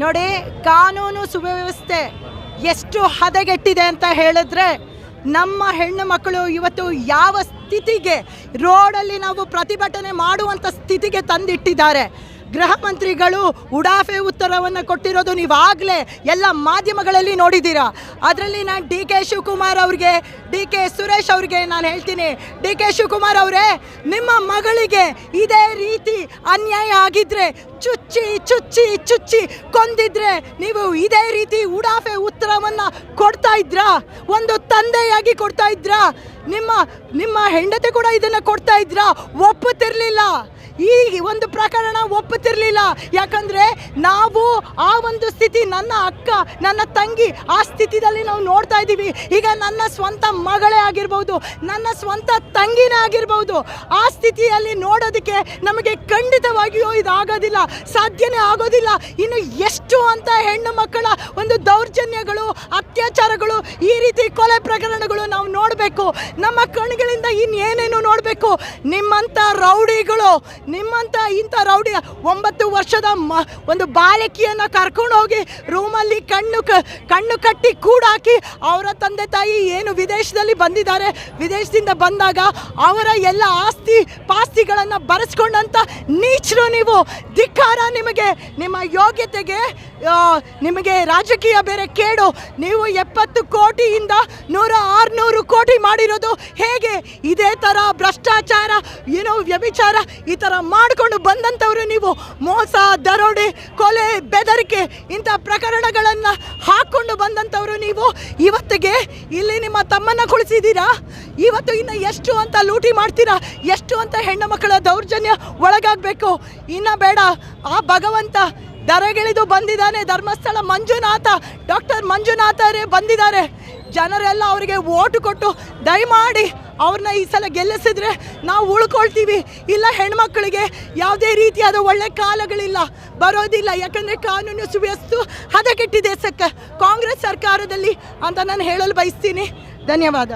ನೋಡಿ, ಕಾನೂನು ಸುವ್ಯವಸ್ಥೆ ಎಷ್ಟು ಹದಗೆಟ್ಟಿದೆ ಅಂತ ಹೇಳಿದ್ರೆ, ನಮ್ಮ ಹೆಣ್ಣು ಮಕ್ಕಳು ಇವತ್ತು ಯಾವ ಸ್ಥಿತಿಗೆ ರೋಡಲ್ಲಿ ನಾವು ಪ್ರತಿಭಟನೆ ಮಾಡುವಂಥ ಸ್ಥಿತಿಗೆ ತಂದಿಟ್ಟಿದ್ದಾರೆ. ಗೃಹ ಮಂತ್ರಿಗಳು ಉಡಾಫೆ ಉತ್ತರವನ್ನು ಕೊಟ್ಟಿರೋದು ನೀವಾಗಲೇ ಎಲ್ಲ ಮಾಧ್ಯಮಗಳಲ್ಲಿ ನೋಡಿದ್ದೀರಾ. ಅದರಲ್ಲಿ ನಾನು ಡಿ ಕೆ ಶಿವಕುಮಾರ್ ಅವ್ರಿಗೆ, ಡಿ ಕೆ ಸುರೇಶ್ ಅವ್ರಿಗೆ ನಾನು ಹೇಳ್ತೀನಿ. ಡಿ ಕೆ ಶಿವಕುಮಾರ್ ಅವರೇ, ನಿಮ್ಮ ಮಗಳಿಗೆ ಇದೇ ರೀತಿ ಅನ್ಯಾಯ ಆಗಿದ್ರೆ, ಚುಚ್ಚಿ ಚುಚ್ಚಿ ಚುಚ್ಚಿ ಕೊಂದಿದ್ರೆ ನೀವು ಇದೇ ರೀತಿ ಉಡಾಫೆ ಉತ್ತರವನ್ನು ಕೊಡ್ತಾ ಇದ್ರಾ? ಒಂದು ತಂದೆಯಾಗಿ ಕೊಡ್ತಾ ಇದ್ರಾ? ನಿಮ್ಮ ನಿಮ್ಮ ಹೆಂಡತಿ ಕೂಡ ಇದನ್ನು ಕೊಡ್ತಾ ಇದ್ರಾ? ಒಪ್ಪುತ್ತಿರಲಿಲ್ಲ. ಈ ಒಂದು ಪ್ರಕರಣ ಒಪ್ಪುತ್ತಿರಲಿಲ್ಲ. ಯಾಕಂದರೆ ನಾವು ಆ ಒಂದು ಸ್ಥಿತಿ ನನ್ನ ಅಕ್ಕ, ನನ್ನ ತಂಗಿ ಆ ಸ್ಥಿತಿದಲ್ಲಿ ನಾವು ನೋಡ್ತಾ ಇದ್ದೀವಿ. ಈಗ ನನ್ನ ಸ್ವಂತ ಮಗಳೇ ಆಗಿರ್ಬೋದು, ನನ್ನ ಸ್ವಂತ ತಂಗಿನೇ ಆಗಿರ್ಬೋದು, ಆ ಸ್ಥಿತಿಯಲ್ಲಿ ನೋಡೋದಕ್ಕೆ ನಮಗೆ ಖಂಡಿತವಾಗಿಯೂ ಇದಾಗೋದಿಲ್ಲ, ಸಾಧ್ಯನೇ ಆಗೋದಿಲ್ಲ. ಇನ್ನು ಎಷ್ಟು ಅಂತ ಹೆಣ್ಣು ಮಕ್ಕಳ ಒಂದು ದೌರ್ಜನ್ಯಗಳು, ಅತ್ಯಾಚಾರಗಳು ಈ ರೀತಿ ಕೊಲೆ ಪ್ರಕರಣಗಳು ನೋಡಬೇಕು. ನಮ್ಮ ಕಣ್ಗಳಿಂದ ಇನ್ನೇನೇನು ನೋಡಬೇಕು? ನಿಮ್ಮಂಥ ರೌಡಿಗಳು ನಿಮ್ಮಂಥ ಇಂಥ ರೌಡಿ ಒಂಬತ್ತು ವರ್ಷದ ಮ ಒಂದು ಬಾಲಕಿಯನ್ನು ಕರ್ಕೊಂಡು ಹೋಗಿ ರೂಮಲ್ಲಿ ಕಣ್ಣು ಕಣ್ಣು ಕಟ್ಟಿ ಕೂಡಾಕಿ ಅವರ ತಂದೆ ತಾಯಿ ಏನು ವಿದೇಶದಲ್ಲಿ ಬಂದಿದ್ದಾರೆ, ವಿದೇಶದಿಂದ ಬಂದಾಗ ಅವರ ಎಲ್ಲ ಆಸ್ತಿ ಪಾಸ್ತಿಗಳನ್ನು ಬರೆಸ್ಕೊಂಡಂಥ ನೀಚರು ನೀವು. ಧಿಕ್ಕಾರ ನಿಮಗೆ. ನಿಮ್ಮ ಯೋಗ್ಯತೆಗೆ ನಿಮಗೆ ರಾಜಕೀಯ ಬೇರೆ ಕೇಡು. ನೀವು ಎಪ್ಪತ್ತು ಕೋಟಿಯಿಂದ ನೂರ ಆರುನೂರು ಕೋಟಿ ಮಾಡಿರೋದು ಹೇಗೆ? ಇದೇ ಥರ ಭ್ರಷ್ಟಾಚಾರ, ಏನೋ ವ್ಯಭಿಚಾರ ಈ ಥರ ಮಾಡಿಕೊಂಡು ಬಂದಂಥವ್ರು ನೀವು. ಮೋಸ, ದರೋಡೆ, ಕೊಲೆ, ಬೆದರಿಕೆ ಇಂಥ ಪ್ರಕರಣಗಳನ್ನು ಹಾಕ್ಕೊಂಡು ಬಂದಂಥವ್ರು ನೀವು. ಇವತ್ತಿಗೆ ಇಲ್ಲಿ ನಿಮ್ಮ ತಮ್ಮನ್ನ ಕುಳಿಸಿದ್ದೀರಾ? ಇವತ್ತು ಇನ್ನು ಎಷ್ಟು ಅಂತ ಲೂಟಿ ಮಾಡ್ತೀರಾ? ಎಷ್ಟು ಅಂತ ಹೆಣ್ಣು ಮಕ್ಕಳ ದೌರ್ಜನ್ಯ ಒಳಗಾಗಬೇಕು? ಇನ್ನು ಬೇಡ. ಆ ಭಗವಂತ ದರಗಿಳಿದು ಬಂದಿದ್ದಾನೆ. ಧರ್ಮಸ್ಥಳ ಮಂಜುನಾಥ, ಡಾಕ್ಟರ್ ಮಂಜುನಾಥರೇ ಬಂದಿದ್ದಾರೆ. ಜನರೆಲ್ಲ ಅವರಿಗೆ ಓಟು ಕೊಟ್ಟು ದಯಮಾಡಿ ಅವ್ರನ್ನ ಈ ಸಲ ಗೆಲ್ಲಿಸಿದ್ರೆ ನಾವು ಉಳ್ಕೊಳ್ತೀವಿ. ಇಲ್ಲ ಹೆಣ್ಮಕ್ಳಿಗೆ ಯಾವುದೇ ರೀತಿಯಾದ ಒಳ್ಳೆ ಕಾಲಗಳಿಲ್ಲ. ಬರೋದಿಲ್ಲ. ಯಾಕಂದರೆ ಕಾನೂನು ಸುವ್ಯವಸ್ಥೆ ಹದಗೆಟ್ಟಿದೆ ಸಕ್ಕ ಕಾಂಗ್ರೆಸ್ ಸರ್ಕಾರದಲ್ಲಿ ಅಂತ ನಾನು ಹೇಳಲು ಬಯಸ್ತೀನಿ. ಧನ್ಯವಾದ.